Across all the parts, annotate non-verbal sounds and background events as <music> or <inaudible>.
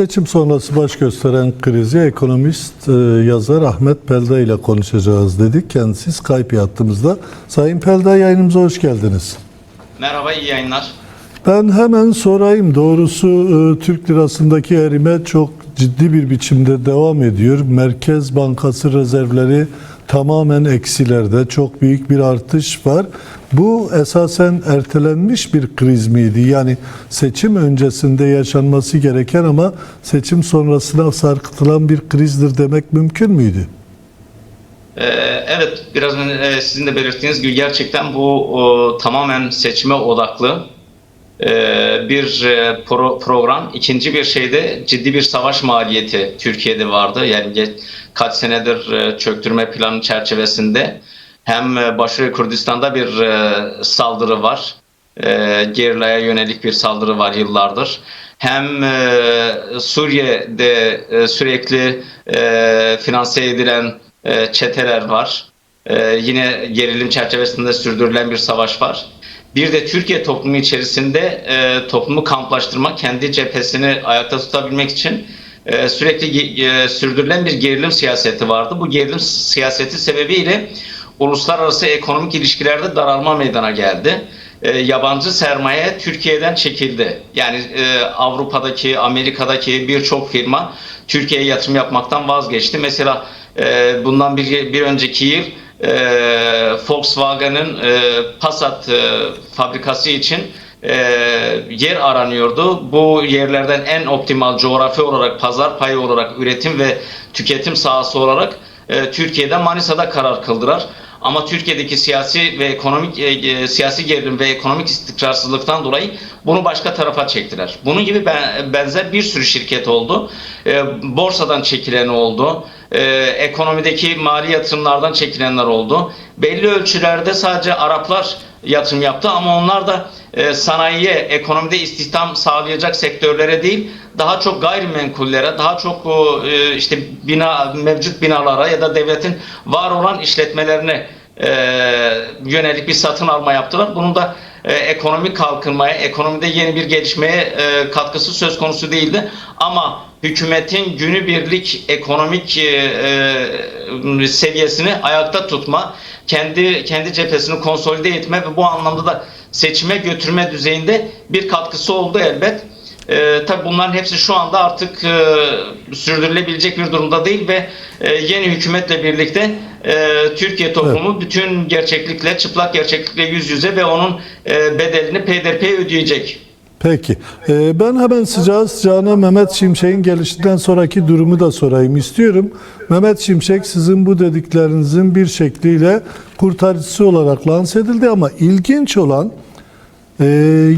Seçim sonrası baş gösteren krizi ekonomist e, yazar Ahmet Pelda ile konuşacağız dedik. Kendisi Skype hattımızda. Sayın Pelda yayınımıza hoş geldiniz. Merhaba, iyi yayınlar. Ben hemen sorayım. Doğrusu e, Türk lirasındaki erime çok ciddi bir biçimde devam ediyor. Merkez Bankası rezervleri tamamen eksilerde. Çok büyük bir artış var. Bu esasen ertelenmiş bir kriz miydi? Yani seçim öncesinde yaşanması gereken ama seçim sonrasına sarkıtılan bir krizdir demek mümkün müydü? Ee, evet, biraz e, sizin de belirttiğiniz gibi gerçekten bu tamamen seçime odaklı bir e, pro- program. İkinci bir şeyde ciddi bir savaş maliyeti Türkiye'de vardı. Yani kaç senedir e, çöktürme planı çerçevesinde hem e, Başarı Kürdistan'da bir saldırı var. Gerilaya yönelik bir saldırı var yıllardır. Hem Suriye'de sürekli finanse edilen çeteler var. Yine gerilim çerçevesinde sürdürülen bir savaş var. Bir de Türkiye toplumu içerisinde e, toplumu kamplaştırmak, kendi cephesini ayakta tutabilmek için e, sürekli e, sürdürülen bir gerilim siyaseti vardı. Bu gerilim siyaseti sebebiyle uluslararası ekonomik ilişkilerde daralma meydana geldi. E, yabancı sermaye Türkiye'den çekildi. Yani e, Avrupa'daki, Amerika'daki birçok firma Türkiye'ye yatırım yapmaktan vazgeçti. Mesela e, bundan bir, bir önceki yıl e, Volkswagen'ın e, Passat e, fabrikası için e, yer aranıyordu. Bu yerlerden en optimal coğrafi olarak, pazar payı olarak, üretim ve tüketim sahası olarak e, Türkiye'de Manisa'da karar kıldılar. Ama Türkiye'deki siyasi ve ekonomik e, e, siyasi gerilim ve ekonomik istikrarsızlıktan dolayı bunu başka tarafa çektiler. Bunun gibi ben, benzer bir sürü şirket oldu. E, borsadan çekilen oldu. E, ekonomideki mali yatırımlardan çekilenler oldu. Belli ölçülerde sadece Araplar yatırım yaptı ama onlar da e, sanayiye, ekonomide istihdam sağlayacak sektörlere değil, daha çok gayrimenkullere, daha çok e, işte bina mevcut binalara ya da devletin var olan işletmelerine e, yönelik bir satın alma yaptılar. Bunun da e, ekonomik kalkınmaya, ekonomide yeni bir gelişmeye e, katkısı söz konusu değildi. Ama hükümetin günübirlik ekonomik e, e, seviyesini ayakta tutma, kendi kendi cephesini konsolide etme ve bu anlamda da seçime götürme düzeyinde bir katkısı oldu elbet. E, tabii bunların hepsi şu anda artık e, sürdürülebilecek bir durumda değil ve e, yeni hükümetle birlikte e, Türkiye toplumu bütün gerçeklikle, çıplak gerçeklikle yüz yüze ve onun e, bedelini peyderpey ödeyecek. Peki. Ee, ben hemen sıcağı sıcağına Mehmet Şimşek'in gelişinden sonraki durumu da sorayım istiyorum. Mehmet Şimşek sizin bu dediklerinizin bir şekliyle kurtarıcısı olarak lanse edildi ama ilginç olan e,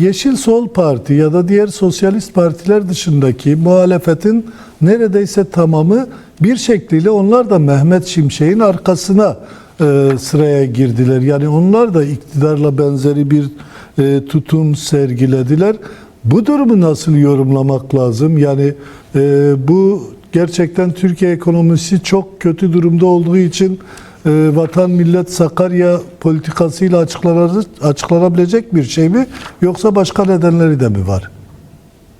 Yeşil Sol Parti ya da diğer sosyalist partiler dışındaki muhalefetin neredeyse tamamı bir şekliyle onlar da Mehmet Şimşek'in arkasına e, sıraya girdiler. Yani onlar da iktidarla benzeri bir e, tutum sergilediler. Bu durumu nasıl yorumlamak lazım? Yani e, bu gerçekten Türkiye ekonomisi çok kötü durumda olduğu için vatan millet Sakarya politikasıyla açıklanabilecek bir şey mi? Yoksa başka nedenleri de mi var?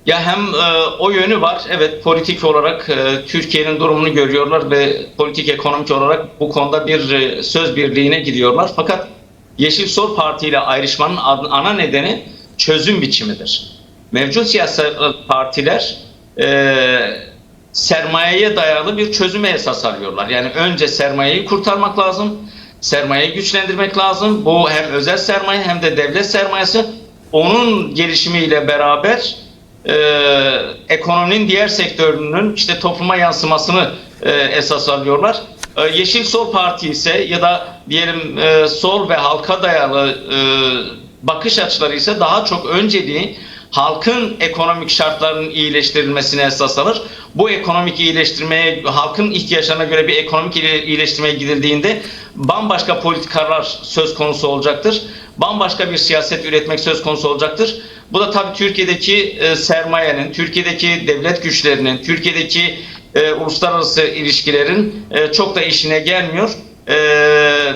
Ya hem e, o yönü var. Evet politik olarak e, Türkiye'nin durumunu görüyorlar ve politik ekonomik olarak bu konuda bir e, söz birliğine gidiyorlar. Fakat Yeşil Sol Parti ile ayrışmanın ana nedeni çözüm biçimidir. Mevcut siyasi partiler e, sermayeye dayalı bir çözüme esas alıyorlar. Yani önce sermayeyi kurtarmak lazım, sermayeyi güçlendirmek lazım. Bu hem özel sermaye hem de devlet sermayesi. Onun gelişimiyle beraber e, ekonominin diğer sektörünün işte topluma yansımasını e, esas alıyorlar. E, Yeşil Sol Parti ise ya da diyelim e, sol ve halka dayalı e, bakış açıları ise daha çok önceliği halkın ekonomik şartlarının iyileştirilmesine esas alır. Bu ekonomik iyileştirmeye, halkın ihtiyaçlarına göre bir ekonomik ile- iyileştirmeye gidildiğinde bambaşka politikalar söz konusu olacaktır. Bambaşka bir siyaset üretmek söz konusu olacaktır. Bu da tabii Türkiye'deki e, sermayenin, Türkiye'deki devlet güçlerinin, Türkiye'deki e, uluslararası ilişkilerin e, çok da işine gelmiyor.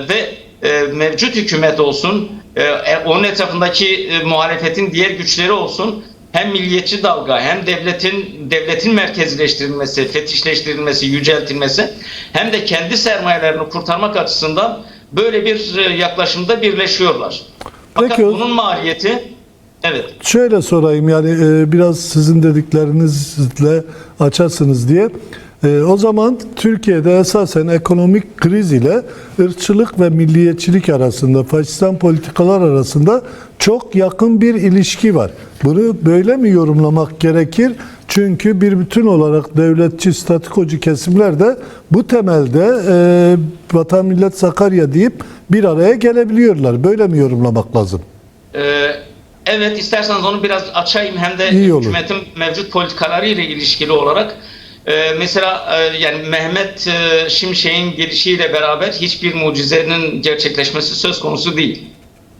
Ve e, mevcut hükümet olsun, e, e, onun etrafındaki e, muhalefetin diğer güçleri olsun hem milliyetçi dalga hem devletin devletin merkezileştirilmesi, fetişleştirilmesi, yüceltilmesi hem de kendi sermayelerini kurtarmak açısından böyle bir yaklaşımda birleşiyorlar. Fakat Peki bunun maliyeti evet Şöyle sorayım yani biraz sizin dediklerinizle açarsınız diye. E, o zaman Türkiye'de esasen ekonomik kriz ile ırkçılık ve milliyetçilik arasında, faşistan politikalar arasında çok yakın bir ilişki var. Bunu böyle mi yorumlamak gerekir? Çünkü bir bütün olarak devletçi, statikocu kesimler de bu temelde e, Vatan Millet Sakarya deyip bir araya gelebiliyorlar. Böyle mi yorumlamak lazım? Ee, evet isterseniz onu biraz açayım hem de İyi olur. hükümetin mevcut politikaları ile ilişkili olarak Ee, mesela e, yani Mehmet e, Şimşek'in gelişiyle beraber hiçbir mucizenin gerçekleşmesi söz konusu değil.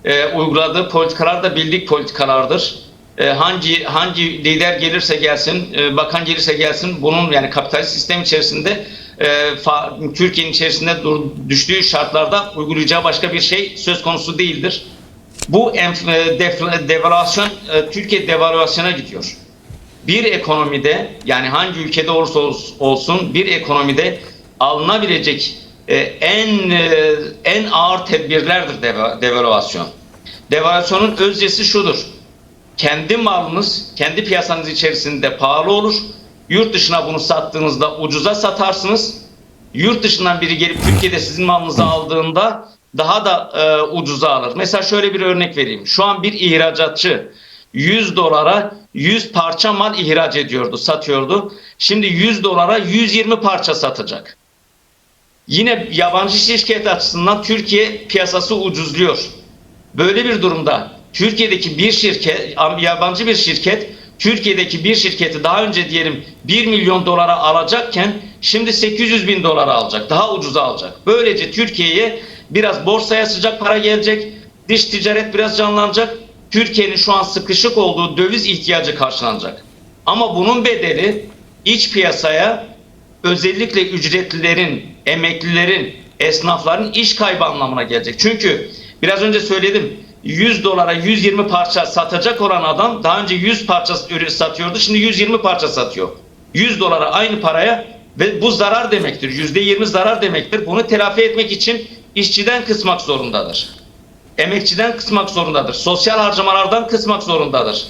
Ee, uyguladığı politikalar da bildik politikalardır. Ee, hangi hangi lider gelirse gelsin, e, bakan gelirse gelsin bunun yani kapitalist sistem içerisinde e, fa- Türkiye'nin içerisinde dur- düştüğü şartlarda uygulayacağı başka bir şey söz konusu değildir. Bu enf- e, devalüasyon e, Türkiye devalüasyona gidiyor. Bir ekonomide yani hangi ülkede olursa ol- olsun bir ekonomide alınabilecek e, en e, en ağır tedbirlerdir deva- devalüasyon. Devalüasyonun özcesi şudur. Kendi malınız kendi piyasanız içerisinde pahalı olur. Yurt dışına bunu sattığınızda ucuza satarsınız. Yurt dışından biri gelip Türkiye'de sizin malınızı aldığında daha da e, ucuza alır. Mesela şöyle bir örnek vereyim. Şu an bir ihracatçı 100 dolara 100 parça mal ihraç ediyordu, satıyordu. Şimdi 100 dolara 120 parça satacak. Yine yabancı şirket açısından Türkiye piyasası ucuzluyor. Böyle bir durumda Türkiye'deki bir şirket, yabancı bir şirket Türkiye'deki bir şirketi daha önce diyelim 1 milyon dolara alacakken şimdi 800 bin dolara alacak. Daha ucuza alacak. Böylece Türkiye'ye biraz borsaya sıcak para gelecek. Dış ticaret biraz canlanacak. Türkiye'nin şu an sıkışık olduğu döviz ihtiyacı karşılanacak. Ama bunun bedeli iç piyasaya özellikle ücretlilerin, emeklilerin, esnafların iş kaybı anlamına gelecek. Çünkü biraz önce söyledim 100 dolara 120 parça satacak olan adam daha önce 100 parça satıyordu. Şimdi 120 parça satıyor. 100 dolara aynı paraya ve bu zarar demektir. %20 zarar demektir. Bunu telafi etmek için işçiden kısmak zorundadır. Emekçiden kısmak zorundadır. Sosyal harcamalardan kısmak zorundadır.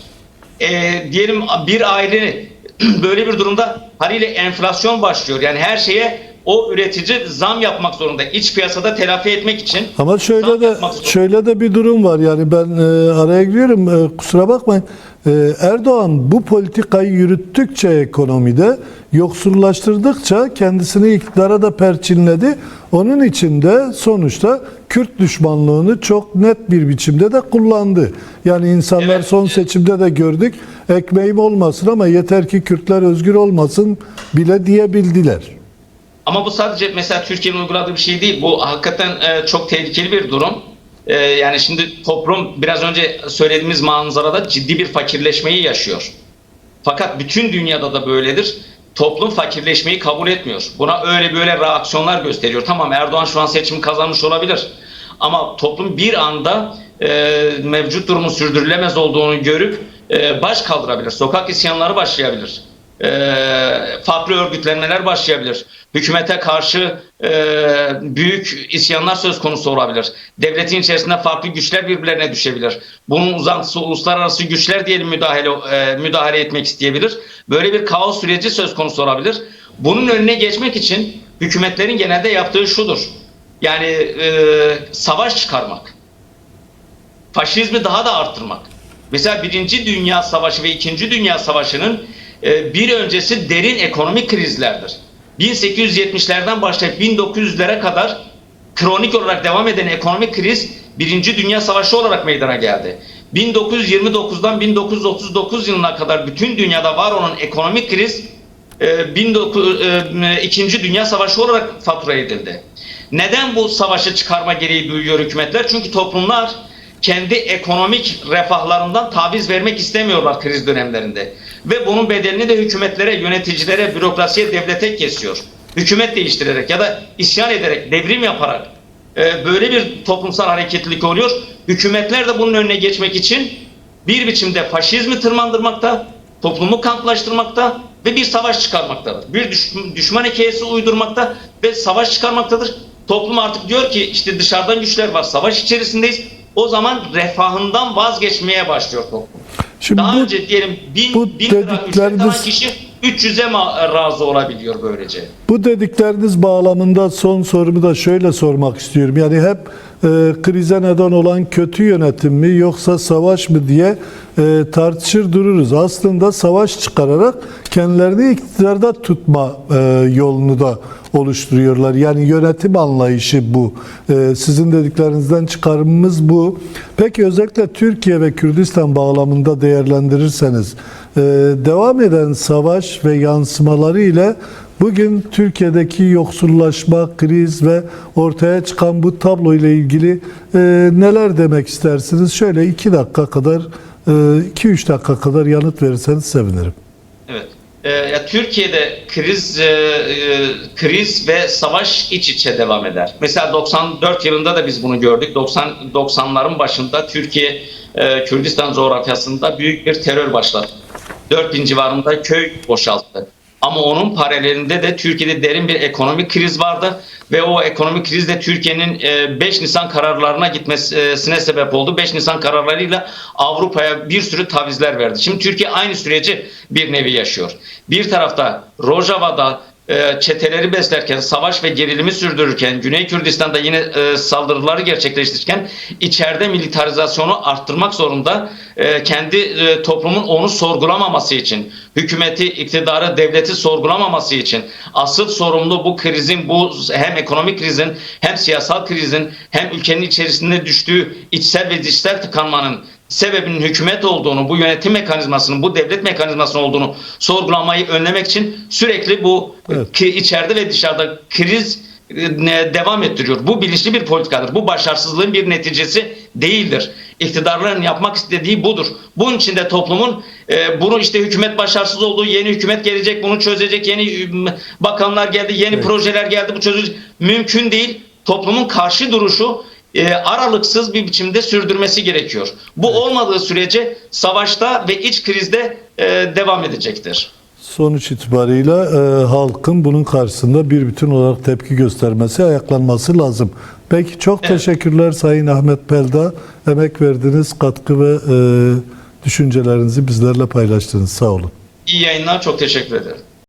Ee, diyelim bir aile <clears throat> böyle bir durumda haliyle enflasyon başlıyor. Yani her şeye o üretici zam yapmak zorunda. İç piyasada telafi etmek için. Ama şöyle de şöyle de bir durum var yani ben e, araya giriyorum e, kusura bakmayın. E, Erdoğan bu politikayı yürüttükçe ekonomide yoksullaştırdıkça kendisini iktidara da perçinledi. Onun için de sonuçta Kürt düşmanlığını çok net bir biçimde de kullandı. Yani insanlar Evet. son seçimde de gördük. Ekmeğim olmasın ama yeter ki Kürtler özgür olmasın bile diyebildiler. Ama bu sadece mesela Türkiye'nin uyguladığı bir şey değil. Bu hakikaten e, çok tehlikeli bir durum. E, yani şimdi toplum biraz önce söylediğimiz manzarada ciddi bir fakirleşmeyi yaşıyor. Fakat bütün dünyada da böyledir. Toplum fakirleşmeyi kabul etmiyor. Buna öyle böyle reaksiyonlar gösteriyor. Tamam Erdoğan şu an seçimi kazanmış olabilir. Ama toplum bir anda e, mevcut durumun sürdürülemez olduğunu görüp e, baş kaldırabilir. Sokak isyanları başlayabilir. E, farklı örgütlenmeler başlayabilir. Hükümete karşı e, büyük isyanlar söz konusu olabilir. Devletin içerisinde farklı güçler birbirlerine düşebilir. Bunun uzantısı uluslararası güçler diyelim müdahale e, müdahale etmek isteyebilir. Böyle bir kaos süreci söz konusu olabilir. Bunun önüne geçmek için hükümetlerin genelde yaptığı şudur. Yani e, savaş çıkarmak. Faşizmi daha da arttırmak. Mesela Birinci Dünya Savaşı ve İkinci Dünya Savaşı'nın bir öncesi derin ekonomik krizlerdir. 1870'lerden başlayıp 1900'lere kadar kronik olarak devam eden ekonomik kriz Birinci Dünya Savaşı olarak meydana geldi. 1929'dan 1939 yılına kadar bütün dünyada var olan ekonomik kriz e, 19, e, İkinci Dünya Savaşı olarak fatura edildi. Neden bu savaşı çıkarma gereği duyuyor hükümetler? Çünkü toplumlar kendi ekonomik refahlarından taviz vermek istemiyorlar kriz dönemlerinde. Ve bunun bedelini de hükümetlere, yöneticilere, bürokrasiye, devlete kesiyor. Hükümet değiştirerek ya da isyan ederek, devrim yaparak e, böyle bir toplumsal hareketlilik oluyor. Hükümetler de bunun önüne geçmek için bir biçimde faşizmi tırmandırmakta, toplumu kamplaştırmakta ve bir savaş çıkarmaktadır. Bir düş- düşman hikayesi uydurmakta ve savaş çıkarmaktadır. Toplum artık diyor ki işte dışarıdan güçler var, savaş içerisindeyiz. O zaman refahından vazgeçmeye başlıyor toplum. Şimdi Daha bu, önce diyelim bin, bu bin dedikleriniz- kişi 300'e ma- razı olabiliyor böylece. bu dedikleriniz bağlamında son sorumu da şöyle sormak istiyorum. Yani hep krize neden olan kötü yönetim mi yoksa savaş mı diye e, tartışır dururuz. Aslında savaş çıkararak kendilerini iktidarda tutma e, yolunu da oluşturuyorlar. Yani yönetim anlayışı bu. E, sizin dediklerinizden çıkarımımız bu. Peki özellikle Türkiye ve Kürdistan bağlamında değerlendirirseniz devam eden savaş ve yansımaları ile bugün Türkiye'deki yoksullaşma, kriz ve ortaya çıkan bu tablo ile ilgili e, neler demek istersiniz? Şöyle iki dakika kadar, e, iki üç dakika kadar yanıt verirseniz sevinirim. Evet. Ya Türkiye'de kriz e, e, kriz ve savaş iç içe devam eder. Mesela 94 yılında da biz bunu gördük. 90 90'ların başında Türkiye e, Kürdistan coğrafyasında büyük bir terör başlattı. 4000 civarında köy boşalttı. Ama onun paralelinde de Türkiye'de derin bir ekonomik kriz vardı ve o ekonomik kriz de Türkiye'nin e, 5 Nisan kararlarına gitmesine sebep oldu. 5 Nisan kararlarıyla Avrupa'ya bir sürü tavizler verdi. Şimdi Türkiye aynı süreci bir nevi yaşıyor. Bir tarafta Rojava'da e, çeteleri beslerken, savaş ve gerilimi sürdürürken, Güney Kürdistan'da yine e, saldırıları gerçekleştirirken içeride militarizasyonu arttırmak zorunda. E, kendi e, toplumun onu sorgulamaması için, hükümeti, iktidarı, devleti sorgulamaması için asıl sorumlu bu krizin, bu hem ekonomik krizin hem siyasal krizin hem ülkenin içerisinde düştüğü içsel ve dışsal tıkanmanın sebebinin hükümet olduğunu, bu yönetim mekanizmasının, bu devlet mekanizmasının olduğunu sorgulamayı önlemek için sürekli bu Evet. ki içeride ve dışarıda kriz e, devam ettiriyor. Bu bilinçli bir politikadır. Bu başarısızlığın bir neticesi değildir. İktidarların yapmak istediği budur. Bunun için de toplumun e, bunu işte hükümet başarısız oldu, yeni hükümet gelecek, bunu çözecek, yeni bakanlar geldi, yeni Evet. projeler geldi, bu çözülecek. Mümkün değil. Toplumun karşı duruşu e, aralıksız bir biçimde sürdürmesi gerekiyor. Bu olmadığı sürece savaşta ve iç krizde e, devam edecektir. Sonuç itibarıyla e, halkın bunun karşısında bir bütün olarak tepki göstermesi, ayaklanması lazım. Peki çok Evet. teşekkürler Sayın Ahmet Pelda. Emek verdiniz, katkı ve e, düşüncelerinizi bizlerle paylaştınız. Sağ olun. İyi yayınlar, çok teşekkür ederim.